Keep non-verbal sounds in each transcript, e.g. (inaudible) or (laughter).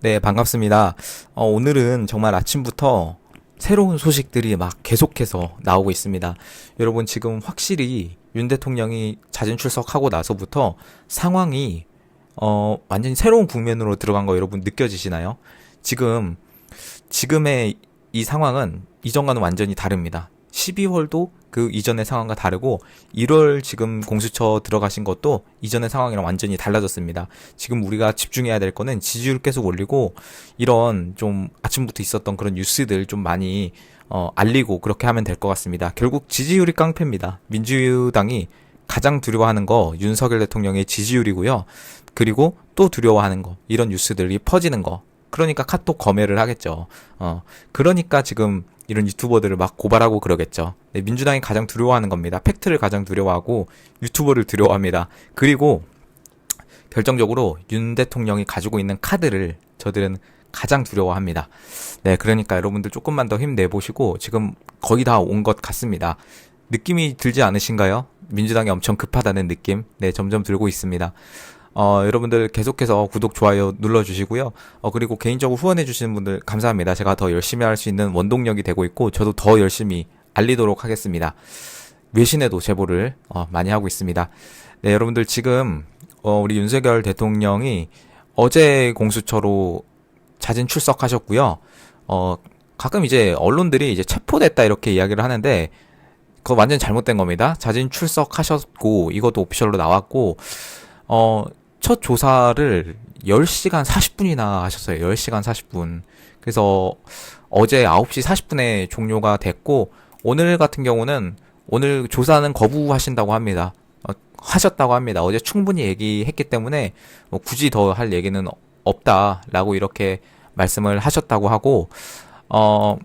네, 반갑습니다. 어, 오늘은 정말 아침부터 새로운 소식들이 막 계속해서 나오고 있습니다. 여러분 지금 확실히 윤 대통령이 자진 출석하고 나서부터 상황이 어, 완전히 새로운 국면으로 들어간 거 여러분 느껴지시나요? 지금 지금의 이 상황은 이전과는 완전히 다릅니다. 12월도 그 이전의 상황과 다르고 1월 지금 공수처 들어가신 것도 이전의 상황이랑 완전히 달라졌습니다. 지금 우리가 집중해야 될 거는 지지율 계속 올리고 이런 좀 아침부터 있었던 그런 뉴스들 좀 많이 어, 알리고 그렇게 하면 될 것 같습니다. 결국 지지율이 깡패입니다. 민주당이 가장 두려워하는 거 윤석열 대통령의 지지율이고요. 그리고 또 두려워하는 거 이런 뉴스들이 퍼지는 거 그러니까 카톡 검열을 하겠죠. 어, 그러니까 지금 이런 유튜버들을 막 고발하고 그러겠죠. 네, 민주당이 가장 두려워하는 겁니다. 팩트를 가장 두려워하고 유튜버를 두려워합니다. 그리고 결정적으로 윤 대통령이 가지고 있는 카드를 저들은 가장 두려워합니다. 네, 그러니까 여러분들 조금만 더 힘내보시고 지금 거의 다 온 것 같습니다. 느낌이 들지 않으신가요? 민주당이 엄청 급하다는 느낌? 네, 점점 들고 있습니다. 어, 여러분들 계속해서 구독, 좋아요 눌러주시고요. 어, 그리고 개인적으로 후원해주시는 분들 감사합니다. 제가 더 열심히 할 수 있는 원동력이 되고 있고, 저도 더 열심히 알리도록 하겠습니다. 외신에도 제보를 어, 많이 하고 있습니다. 네, 여러분들 지금 어, 우리 윤석열 대통령이 어제 공수처로 자진 출석하셨고요. 어, 가끔 이제 언론들이 이제 체포됐다 이렇게 이야기를 하는데 그거 완전 잘못된 겁니다. 자진 출석하셨고 이것도 오피셜로 나왔고 어, 첫 조사를 10시간 40분이나 하셨어요. 10시간 40분. 그래서 어제 9시 40분에 종료가 됐고, 오늘 같은 경우는 오늘 조사는 거부하신다고 합니다. 어, 하셨다고 합니다. 어제 충분히 얘기했기 때문에 뭐 굳이 더 할 얘기는 없다라고 이렇게 말씀을 하셨다고 하고, 어,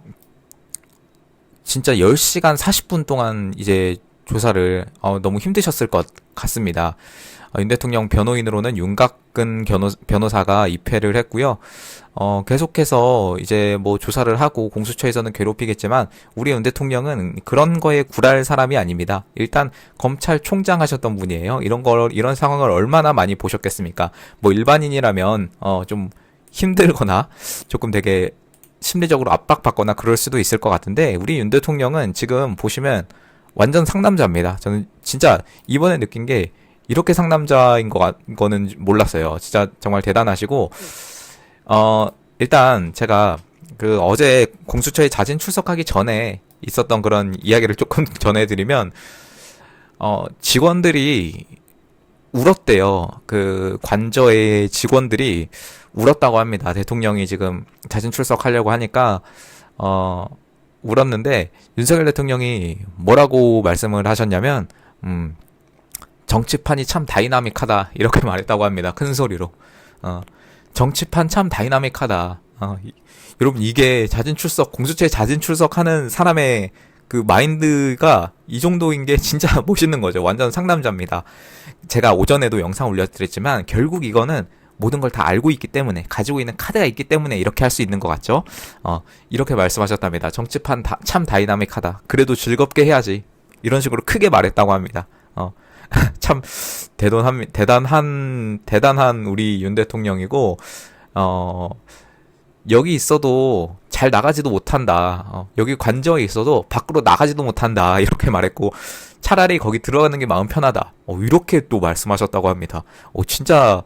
진짜 10시간 40분 동안 이제 조사를 어, 너무 힘드셨을 것 같습니다. 어, 윤 대통령 변호인으로는 윤곽근 변호, 변호 사가 입회를 했고요. 어, 계속해서 이제 뭐 조사를 하고 공수처에서는 괴롭히겠지만 우리 윤 대통령은 그런 거에 굴할 사람이 아닙니다. 일단 검찰총장 하셨던 분이에요. 이런 걸 이런 상황을 얼마나 많이 보셨겠습니까? 뭐 일반인이라면 어, 좀 힘들거나 조금 되게 심리적으로 압박받거나 그럴 수도 있을 것 같은데 우리 윤 대통령은 지금 보시면 완전 상남자입니다. 저는 진짜 이번에 느낀 게 이렇게 상남자인 거, 거는 몰랐어요. 진짜 정말 대단하시고, 어, 일단 제가 그 어제 공수처에 자진 출석하기 전에 있었던 그런 이야기를 조금 (laughs) 전해드리면, 어, 직원들이 울었대요. 그 관저의 직원들이 울었다고 합니다. 대통령이 지금 자진 출석하려고 하니까, 어, 울었는데, 윤석열 대통령이 뭐라고 말씀을 하셨냐면, 음, 정치판이 참 다이나믹하다 이렇게 (laughs) 말했다고 합니다. 큰 소리로. 어, 정치판 참 다이나믹하다. 어, 이, 여러분 이게 자진 출석 공수처에 자진 출석하는 사람의 그 마인드가 이 정도인 게 진짜 (laughs) 멋있는 거죠. 완전 상남자입니다. 제가 오전에도 영상 올려드렸지만 결국 이거는 모든 걸 다 알고 있기 때문에 가지고 있는 카드가 있기 때문에 이렇게 할 수 있는 것 같죠. 어, 이렇게 말씀하셨답니다. 정치판 다, 참 다이나믹하다. 그래도 즐겁게 해야지. 이런 식으로 크게 말했다고 합니다. 어, (laughs) 참 대단한 대단한 대단한 우리 윤 대통령이고 어 여기 있어도 잘 나가지도 못한다. 어, 여기 관저에 있어도 밖으로 나가지도 못한다. (laughs) 이렇게 말했고 차라리 거기 들어가는 게 마음 편하다. 어, 이렇게 또 말씀하셨다고 합니다. 어, 진짜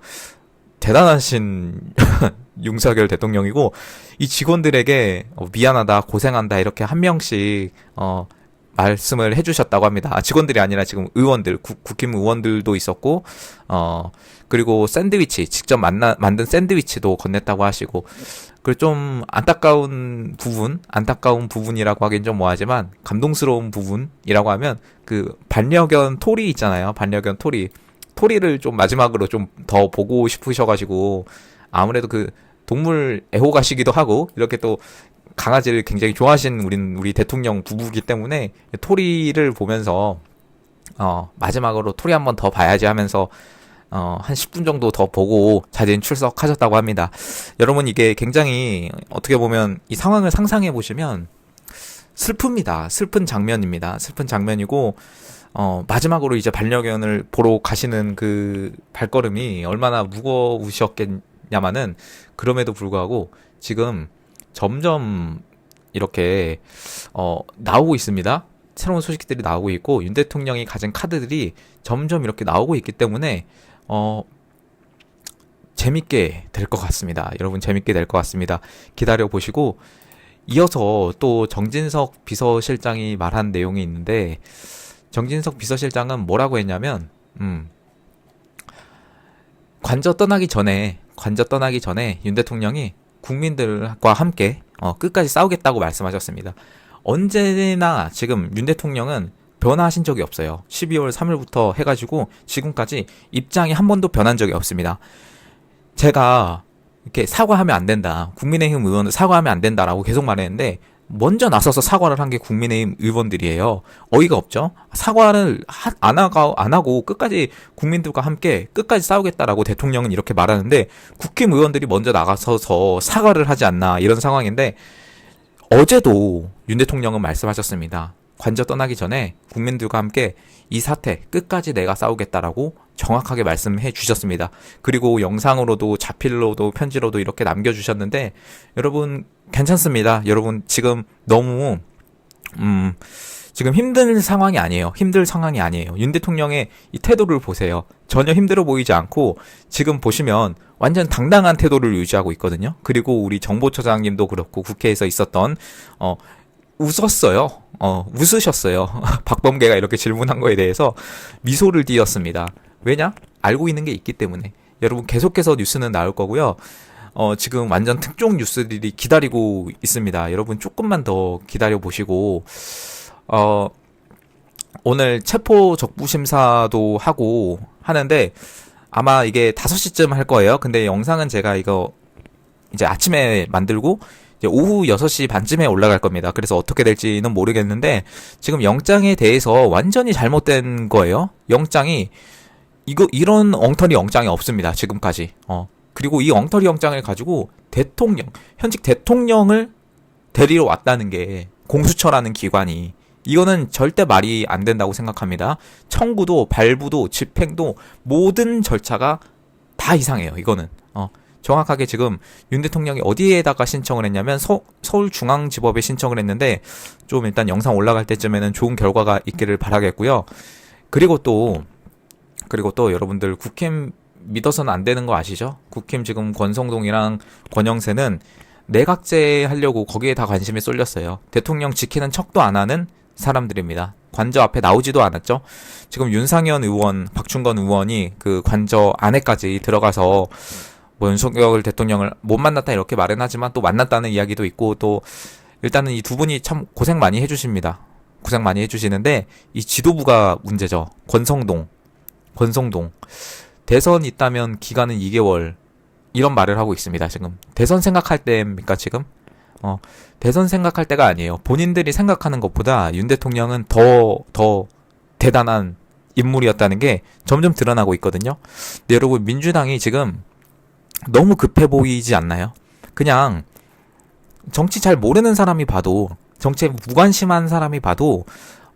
대단하신 (laughs) 윤석열 대통령이고 이 직원들에게 어, 미안하다, 고생한다 이렇게 한 명씩 어, 말씀을 해주셨다고 합니다. 아, 직원들이 아니라 지금 의원들, 국, 국힘 의원들도 있었고, 어, 그리고 샌드위치, 직접 만나, 만든 샌드위치도 건넸다고 하시고, 그리고 좀 안타까운 부분, 안타까운 부분이라고 하긴 좀 뭐하지만, 감동스러운 부분이라고 하면, 그, 반려견 토리 있잖아요. 반려견 토리. 토리를 좀 마지막으로 좀 더 보고 싶으셔가지고, 아무래도 그, 동물 애호가시기도 하고, 이렇게 또 강아지를 굉장히 좋아하시는 우리 우리 대통령 부부기 때문에 토리를 보면서 어 마지막으로 토리 한 번 더 봐야지 하면서 어, 한 10분 정도 더 보고 자진 출석하셨다고 합니다. 여러분, 이게 굉장히 어떻게 보면 이 상황을 상상해 보시면 슬픕니다. 슬픈 장면입니다. 슬픈 장면이고, 어, 마지막으로 이제 반려견을 보러 가시는 그 발걸음이 얼마나 무거우셨겠, 있습니다만은 그럼에도 불구하고 지금 점점 이렇게 어 나오고 있습니다. 새로운 소식들이 나오고 있고 윤 대통령이 가진 카드들이 점점 이렇게 나오고 있기 때문에 어 재밌게 될 것 같습니다. 여러분 재밌게 될 것 같습니다. 기다려 보시고 이어서 또 정진석 비서실장이 말한 내용이 있는데 정진석 비서실장은 뭐라고 했냐면 음 관저 떠나기 전에 관저 떠나기 전에 윤 대통령이 국민들과 함께 어, 끝까지 싸우겠다고 말씀하셨습니다. 언제나 지금 윤 대통령은 변화하신 적이 없어요. 12월 3일부터 해가지고 지금까지 입장이 한 번도 변한 적이 없습니다. 제가 이렇게 사과하면 안 된다. 국민의힘 의원은 사과하면 안 된다라고 계속 말했는데 먼저 나서서 사과를 한 게 국민의힘 의원들이에요. 어이가 없죠? 사과를 하, 안, 하고, 안 하고 끝까지 국민들과 함께 끝까지 싸우겠다라고 대통령은 이렇게 말하는데 국힘 의원들이 먼저 나가서서 사과를 하지 않나 이런 상황인데 어제도 윤 대통령은 말씀하셨습니다. 관저 떠나기 전에 국민들과 함께 이 사태 끝까지 내가 싸우겠다라고 정확하게 말씀해 주셨습니다. 그리고 영상으로도 자필로도 편지로도 이렇게 남겨주셨는데 여러분 괜찮습니다. 여러분 지금 너무 음 지금 힘든 상황이 아니에요. 힘들 상황이 아니에요. 윤 대통령의 이 태도를 보세요. 전혀 힘들어 보이지 않고 지금 보시면 완전 당당한 태도를 유지하고 있거든요. 그리고 우리 정보처장님도 그렇고 국회에서 있었던 어 웃었어요. 어, 웃으셨어요. (laughs) 박범계가 이렇게 질문한 거에 대해서 미소를 띄었습니다. 왜냐? 알고 있는 게 있기 때문에. 여러분 계속해서 뉴스는 나올 거고요. 어, 지금 완전 특종 뉴스들이 기다리고 있습니다. 여러분 조금만 더 기다려 보시고, 어, 오늘 체포 적부 심사도 하고 하는데 아마 이게 5시쯤 할 거예요. 근데 영상은 제가 이거 이제 아침에 만들고 오후 6시 반쯤에 올라갈 겁니다. 그래서 어떻게 될지는 모르겠는데 지금 영장에 대해서 완전히 잘못된 거예요. 영장이 이거 이런 엉터리 영장이 없습니다. 지금까지. 어. 그리고 이 엉터리 영장을 가지고 대통령 현직 대통령을 데리러 왔다는 게 공수처라는 기관이 이거는 절대 말이 안 된다고 생각합니다. 청구도 발부도 집행도 모든 절차가 다 이상해요. 이거는. 어. 정확하게 지금 윤 대통령이 어디에다가 신청을 했냐면 서, 서울중앙지법에 신청을 했는데 좀 일단 영상 올라갈 때쯤에는 좋은 결과가 있기를 바라겠고요. 그리고 또 그리고 또 여러분들 국힘 믿어서는 안 되는 거 아시죠? 국힘 지금 권성동이랑 권영세는 내각제 하려고 거기에 다 관심이 쏠렸어요. 대통령 지키는 척도 안 하는 사람들입니다. 관저 앞에 나오지도 않았죠. 지금 윤상현 의원, 박충건 의원이 그 관저 안에까지 들어가서 뭐 윤석열 대통령을 못 만났다 이렇게 말은 하지만 또 만났다는 이야기도 있고 또 일단은 이 두 분이 참 고생 많이 해주십니다. 고생 많이 해주시는데 이 지도부가 문제죠. 권성동, 권성동 대선 있다면 기간은 2개월 이런 말을 하고 있습니다. 지금 대선 생각할 때입니까 지금? 어 대선 생각할 때가 아니에요. 본인들이 생각하는 것보다 윤 대통령은 더 더 대단한 인물이었다는 게 점점 드러나고 있거든요. 근데 여러분 민주당이 지금 너무 급해 보이지 않나요? 그냥 정치 잘 모르는 사람이 봐도 정치에 무관심한 사람이 봐도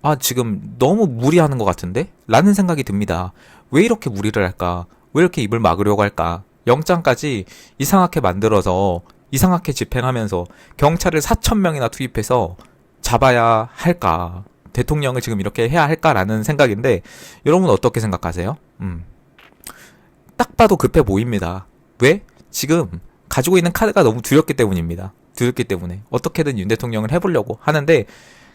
아 지금 너무 무리하는 것 같은데? 라는 생각이 듭니다. 왜 이렇게 무리를 할까? 왜 이렇게 입을 막으려고 할까? 영장까지 이상하게 만들어서 이상하게 집행하면서 경찰을 4천 명이나 투입해서 잡아야 할까? 대통령을 지금 이렇게 해야 할까라는 생각인데 여러분 어떻게 생각하세요? 음. 딱 봐도 급해 보입니다. 왜? 지금 가지고 있는 카드가 너무 두렵기 때문입니다. 두렵기 때문에 어떻게든 윤 대통령을 해보려고 하는데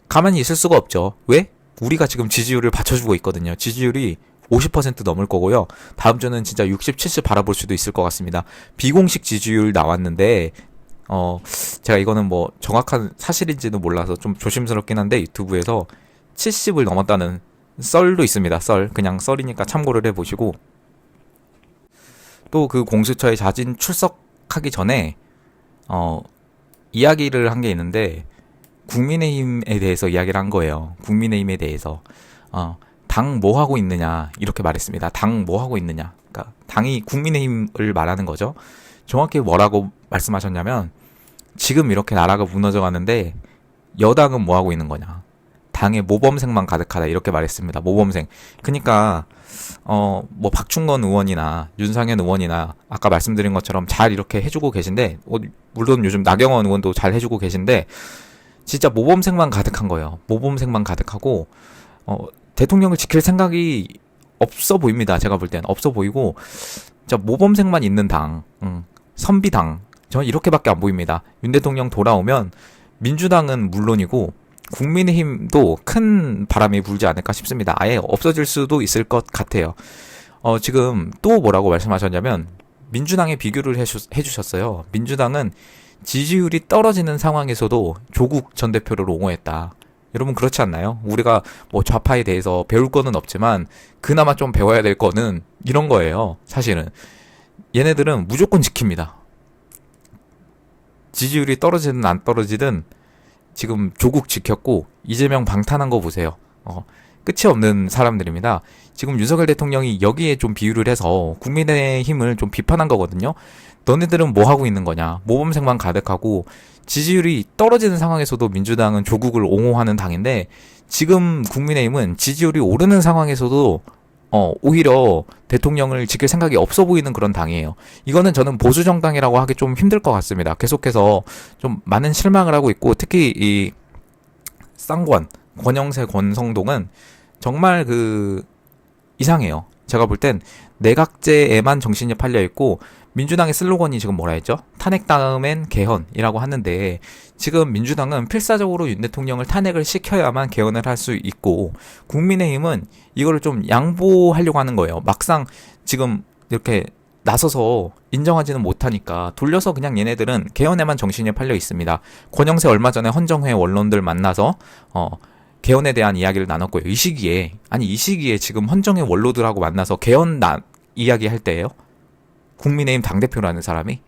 가만히 있을 수가 없죠. 왜? 우리가 지금 지지율을 받쳐주고 있거든요. 지지율이 50% 넘을 거고요. 다음 주는 진짜 60, 70 바라볼 수도 있을 것 같습니다. 비공식 지지율 나왔는데 어 제가 이거는 뭐 정확한 사실인지는 몰라서 좀 조심스럽긴 한데 유튜브에서 70을 넘었다는 썰도 있습니다. 썰 그냥 썰이니까 참고를 해보시고 또 그 공수처에 자진 출석하기 전에 어 이야기를 한 게 있는데 국민의힘에 대해서 이야기를 한 거예요. 국민의힘에 대해서 어, 당 뭐 하고 있느냐 이렇게 말했습니다. 당 뭐 하고 있느냐. 그러니까 당이 국민의힘을 말하는 거죠. 정확히 뭐라고 말씀하셨냐면 지금 이렇게 나라가 무너져 가는데 여당은 뭐 하고 있는 거냐. 당에 모범생만 가득하다 이렇게 말했습니다. 모범생. 그러니까 어 뭐 박충건 의원이나 윤상현 의원이나 아까 말씀드린 것처럼 잘 이렇게 해주고 계신데 어, 물론 요즘 나경원 의원도 잘 해주고 계신데 진짜 모범생만 가득한 거예요. 모범생만 가득하고 어 대통령을 지킬 생각이 없어 보입니다. 제가 볼 땐 없어 보이고 진짜 모범생만 있는 당, 음, 선비당 저는 이렇게밖에 안 보입니다. 윤 대통령 돌아오면 민주당은 물론이고 국민의힘도 큰 바람이 불지 않을까 싶습니다. 아예 없어질 수도 있을 것 같아요. 어, 지금 또 뭐라고 말씀하셨냐면 민주당에 비교를 해주, 해주셨어요. 민주당은 지지율이 떨어지는 상황에서도 조국 전 대표를 옹호했다. 여러분 그렇지 않나요? 우리가 뭐 좌파에 대해서 배울 거는 없지만 그나마 좀 배워야 될 거는 이런 거예요. 사실은 얘네들은 무조건 지킵니다. 지지율이 떨어지든 안 떨어지든 지금 조국 지켰고 이재명 방탄한 거 보세요. 어, 끝이 없는 사람들입니다. 지금 윤석열 대통령이 여기에 좀 비유를 해서 국민의 힘을 좀 비판한 거거든요. 너네들은 뭐 하고 있는 거냐? 모범생만 가득하고 지지율이 떨어지는 상황에서도 민주당은 조국을 옹호하는 당인데 지금 국민의힘은 지지율이 오르는 상황에서도 어, 오히려 대통령을 지킬 생각이 없어 보이는 그런 당이에요. 이거는 저는 보수 정당이라고 하기 좀 힘들 것 같습니다. 계속해서 좀 많은 실망을 하고 있고 특히 이 쌍권 권영세 권성동은 정말 그 이상해요. 제가 볼 땐 내각제에만 정신이 팔려 있고 민주당의 슬로건이 지금 뭐라 했죠? 탄핵 다음엔 개헌이라고 하는데 지금 민주당은 필사적으로 윤 대통령을 탄핵을 시켜야만 개헌을 할 수 있고 국민의힘은 이거를 좀 양보하려고 하는 거예요. 막상 지금 이렇게 나서서 인정하지는 못하니까 돌려서 그냥 얘네들은 개헌에만 정신이 팔려 있습니다. 권영세 얼마 전에 헌정회 원론들 만나서 어 개헌에 대한 이야기를 나눴고요. 이 시기에 아니 이 시기에 지금 헌정회 원로들하고 만나서 개헌 나, 이야기할 때예요. 국민의힘 당 대표라는 사람이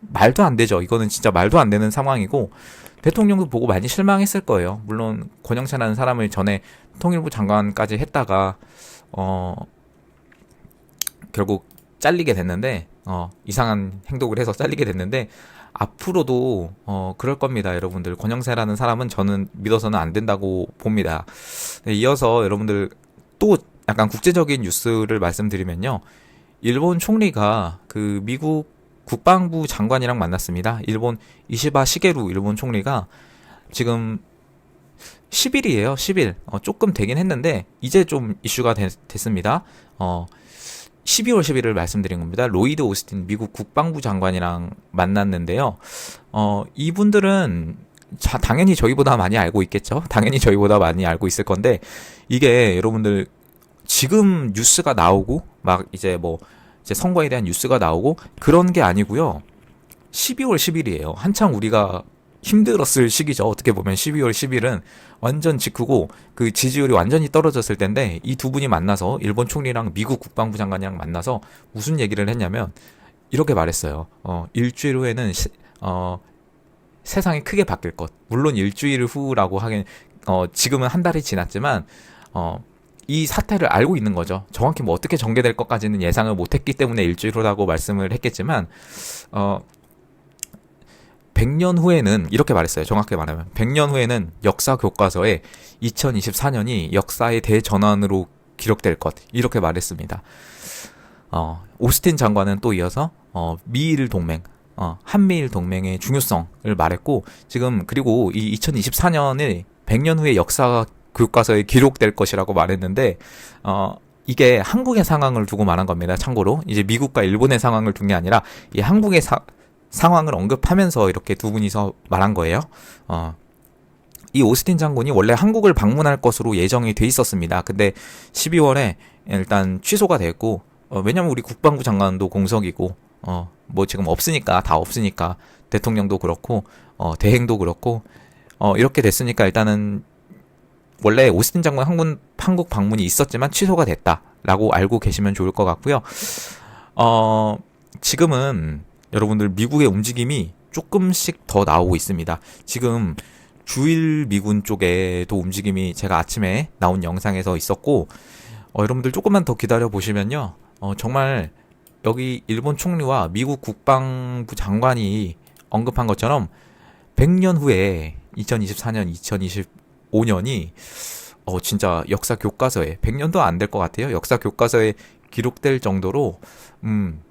말도 안 되죠. 이거는 진짜 말도 안 되는 상황이고 대통령도 보고 많이 실망했을 거예요. 물론 권영찬라는 사람을 전에 통일부 장관까지 했다가 어 결국 잘리게 됐는데 어 이상한 행동을 해서 잘리게 됐는데 앞으로도 어 그럴 겁니다, 여러분들. 권영세라는 사람은 저는 믿어서는 안 된다고 봅니다. 네, 이어서 여러분들 또 약간 국제적인 뉴스를 말씀드리면요. 일본 총리가 그 미국 국방부 장관이랑 만났습니다. 일본 이시바 시게루 일본 총리가 지금 10일이에요. 10일. 어, 조금 되긴 했는데 이제 좀 이슈가 됐, 습니다 어, 12월 11일 말씀드린 겁니다. 로이드 오스틴 미국 국방부 장관이랑 만났는데요. 어, 이분들은 자, 당연히 저희보다 많이 알고 있겠죠. 당연히 저희보다 많이 알고 있을 건데 이게 여러분들 지금 뉴스가 나오고 막 이제 뭐 이제 선거에 대한 뉴스가 나오고 그런 게 아니고요. 12월 10일이에요. 한창 우리가 힘들었을 시기죠. 어떻게 보면 12월 10일은 완전 직후고 그 지지율이 완전히 떨어졌을 텐데 이 두 분이 만나서 일본 총리랑 미국 국방부 장관이랑 만나서 무슨 얘기를 했냐면 이렇게 말했어요. 어, 일주일 후에는 시, 어, 세상이 크게 바뀔 것. 물론 일주일 후라고 하긴 어, 지금은 한 달이 지났지만 어, 이 사태를 알고 있는 거죠. 정확히 뭐 어떻게 전개될 것까지는 예상을 못했기 때문에 일주일 후라고 말씀을 했겠지만, 어, 100년 후에는 이렇게 말했어요. 정확히 말하면 100년 후에는 역사 교과서에 2024년이 역사의 대전환으로 기록될 것 이렇게 말했습니다. 어, 오스틴 장관은 또 이어서 어, 미일 동맹, 어, 한미일 동맹의 중요성을 말했고 지금 그리고 이 2024년에 100년 후에 역사 교과서에 기록될 것이라고 말했는데 어 이게 한국의 상황을 두고 말한 겁니다. 참고로 이제 미국과 일본의 상황을 둔 게 아니라 이 한국의 사, 상황을 언급하면서 이렇게 두 분이서 말한 거예요. 어. 이 오스틴 장군이 원래 한국을 방문할 것으로 예정이 돼 있었습니다. 근데 12월에 일단 취소가 됐고 어, 왜냐면 우리 국방부 장관도 공석이고 어, 뭐 지금 없으니까 다 없으니까 대통령도 그렇고 어, 대행도 그렇고 어, 이렇게 됐으니까 일단은 원래 오스틴 장관 한국, 한국 방문이 있었지만 취소가 됐다라고 알고 계시면 좋을 것 같고요. 어, 지금은 여러분들 미국의 움직임이 조금씩 더 나오고 있습니다. 지금 주일 미군 쪽에도 움직임이 제가 아침에 나온 영상에서 있었고, 어, 여러분들 조금만 더 기다려 보시면요. 어, 정말 여기 일본 총리와 미국 국방부 장관이 언급한 것처럼 100년 후에 2024년, 2020 2025년이 어 진짜 역사 교과서에 100년도 안 될 것 같아요. 역사 교과서에 기록될 정도로 음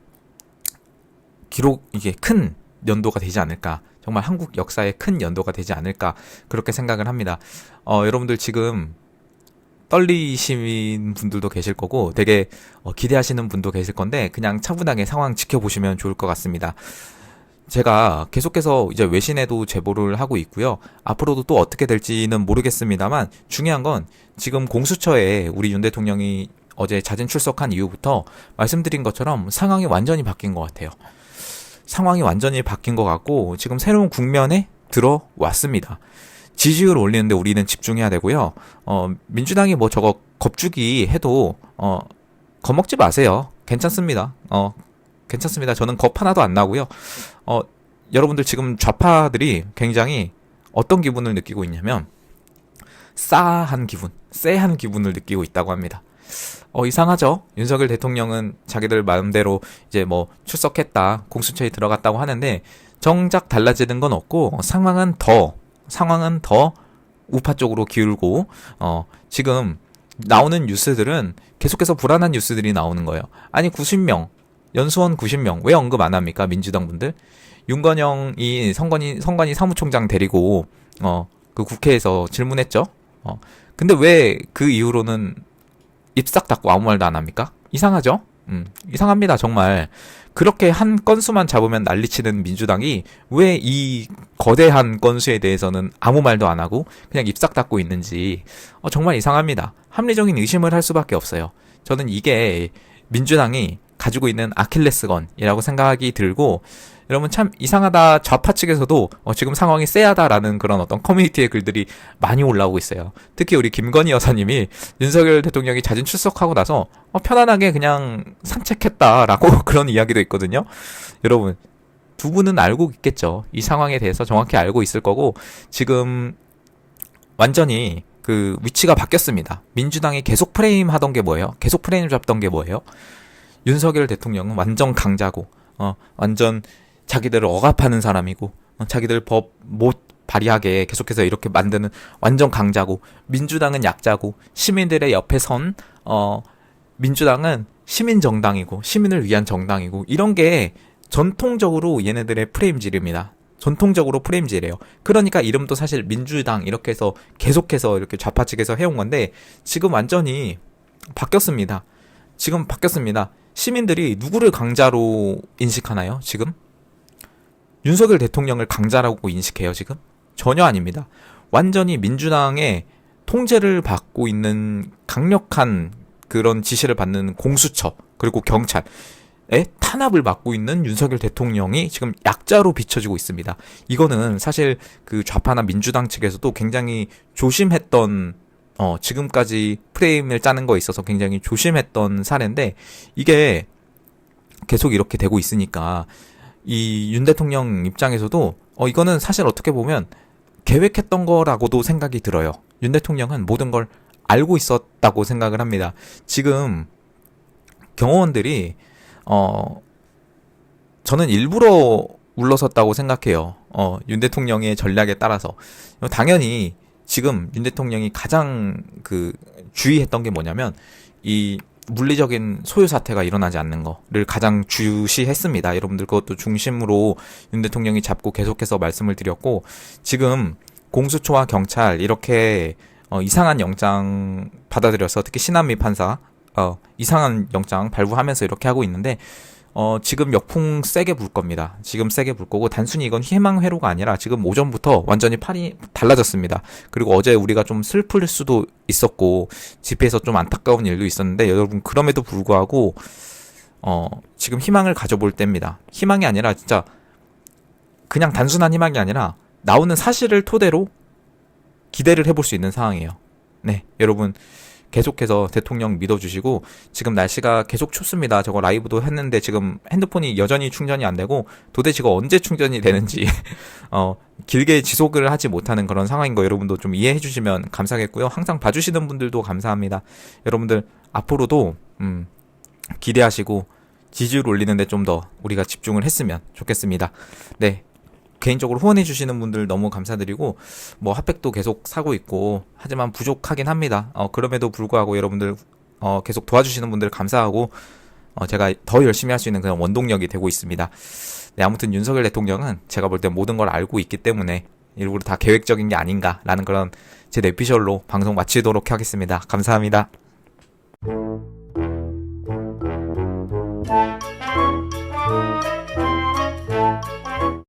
기록 이게 큰 연도가 되지 않을까. 정말 한국 역사의 큰 연도가 되지 않을까 그렇게 생각을 합니다. 어, 여러분들 지금 떨리시는 분들도 계실 거고 되게 어, 기대하시는 분도 계실 건데 그냥 차분하게 상황 지켜보시면 좋을 것 같습니다. 제가 계속해서 이제 외신에도 제보를 하고 있고요. 앞으로도 또 어떻게 될지는 모르겠습니다만 중요한 건 지금 공수처에 우리 윤 대통령이 어제 자진 출석한 이후부터 말씀드린 것처럼 상황이 완전히 바뀐 것 같아요. 상황이 완전히 바뀐 것 같고 지금 새로운 국면에 들어왔습니다. 지지율 올리는데 우리는 집중해야 되고요. 어, 민주당이 뭐 저거 겁주기 해도 어, 겁먹지 마세요. 괜찮습니다. 어, 괜찮습니다. 저는 겁 하나도 안 나고요. 어, 여러분들 지금 좌파들이 굉장히 어떤 기분을 느끼고 있냐면 싸한 기분, 쎄한 기분을 느끼고 있다고 합니다. 어, 이상하죠? 윤석열 대통령은 자기들 마음대로 이제 뭐 출석했다, 공수처에 들어갔다고 하는데 정작 달라지는 건 없고 상황은 더 상황은 더 우파 쪽으로 기울고 어 지금 나오는 뉴스들은 계속해서 불안한 뉴스들이 나오는 거예요. 아니 90명 연수원 90명 왜 언급 안 합니까 민주당 분들? 윤건영이 선관위 선관위 사무총장 데리고 어 그 국회에서 질문했죠. 어 근데 왜 그 이후로는 입 싹 닫고 아무 말도 안 합니까? 이상하죠? 음, 이상합니다, 정말. 그렇게 한 건수만 잡으면 난리치는 민주당이 왜 이 거대한 건수에 대해서는 아무 말도 안 하고 그냥 입싹 닫고 있는지 어, 정말 이상합니다. 합리적인 의심을 할 수밖에 없어요. 저는 이게 민주당이 가지고 있는 아킬레스건이라고 생각이 들고 여러분 참 이상하다 좌파 측에서도 어, 지금 상황이 쎄하다라는 그런 어떤 커뮤니티의 글들이 많이 올라오고 있어요. 특히 우리 김건희 여사님이 윤석열 대통령이 자진 출석하고 나서 어, 편안하게 그냥 산책했다라고 (laughs) 그런 이야기도 있거든요. 여러분 두 분은 알고 있겠죠. 이 상황에 대해서 정확히 알고 있을 거고 지금 완전히 그 위치가 바뀌었습니다. 민주당이 계속 프레임 하던 게 뭐예요? 계속 프레임 잡던 게 뭐예요? 윤석열 대통령은 완전 강자고 어 완전 자기들을 억압하는 사람이고 어, 자기들 법 못 발휘하게 계속해서 이렇게 만드는 완전 강자고 민주당은 약자고 시민들의 옆에 선 어 민주당은 시민 정당이고 시민을 위한 정당이고 이런 게 전통적으로 얘네들의 프레임질입니다. 전통적으로 프레임질이에요. 그러니까 이름도 사실 민주당 이렇게 해서 계속해서 이렇게 좌파 측에서 해온 건데 지금 완전히 바뀌었습니다. 지금 바뀌었습니다. 시민들이 누구를 강자로 인식하나요? 지금? 윤석열 대통령을 강자라고 인식해요, 지금? 전혀 아닙니다. 완전히 민주당의 통제를 받고 있는 강력한 그런 지시를 받는 공수처, 그리고 경찰, 에 탄압을 받고 있는 윤석열 대통령이 지금 약자로 비춰지고 있습니다. 이거는 사실 그 좌파나 민주당 측에서도 굉장히 조심했던 어 지금까지 프레임을 짜는 거에 있어서 굉장히 조심했던 사례인데 이게 계속 이렇게 되고 있으니까 이 윤 대통령 입장에서도 어 이거는 사실 어떻게 보면 계획했던 거라고도 생각이 들어요. 윤 대통령은 모든 걸 알고 있었다고 생각을 합니다. 지금 경호원들이 어 저는 일부러 물러섰다고 생각해요. 어, 윤 대통령의 전략에 따라서 당연히 지금 윤 대통령이 가장 그 주의했던 게 뭐냐면 이 물리적인 소유 사태가 일어나지 않는 거를 가장 주시했습니다. 여러분들 그것도 중심으로 윤 대통령이 잡고 계속해서 말씀을 드렸고 지금 공수처와 경찰 이렇게 어, 이상한 영장 받아들여서 특히 신한미 판사 어, 이상한 영장 발부하면서 이렇게 하고 있는데 어, 지금 역풍 세게 불 겁니다. 지금 세게 불 거고 단순히 이건 희망 회로가 아니라 지금 오전부터 완전히 판이 달라졌습니다. 그리고 어제 우리가 좀 슬플 수도 있었고 집회에서 좀 안타까운 일도 있었는데 여러분 그럼에도 불구하고 어, 지금 희망을 가져볼 때입니다. 희망이 아니라 진짜 그냥 단순한 희망이 아니라 나오는 사실을 토대로 기대를 해볼 수 있는 상황이에요. 네, 여러분 계속해서 대통령 믿어주시고 지금 날씨가 계속 춥습니다. 저거 라이브도 했는데 지금 핸드폰이 여전히 충전이 안 되고 도대체 이거 언제 충전이 되는지 (laughs) 어 길게 지속을 하지 못하는 그런 상황인 거 여러분도 좀 이해해 주시면 감사하겠고요. 항상 봐주시는 분들도 감사합니다. 여러분들 앞으로도 음 기대하시고 지지율 올리는데 좀 더 우리가 집중을 했으면 좋겠습니다. 네. 개인적으로 후원해 주시는 분들 너무 감사드리고 뭐 핫팩도 계속 사고 있고 하지만 부족하긴 합니다. 어, 그럼에도 불구하고 여러분들 어, 계속 도와주시는 분들 감사하고 어, 제가 더 열심히 할 수 있는 그런 원동력이 되고 있습니다. 네, 아무튼 윤석열 대통령은 제가 볼 때 모든 걸 알고 있기 때문에 일부러 다 계획적인 게 아닌가라는 그런 제 뇌피셜로 방송 마치도록 하겠습니다. 감사합니다.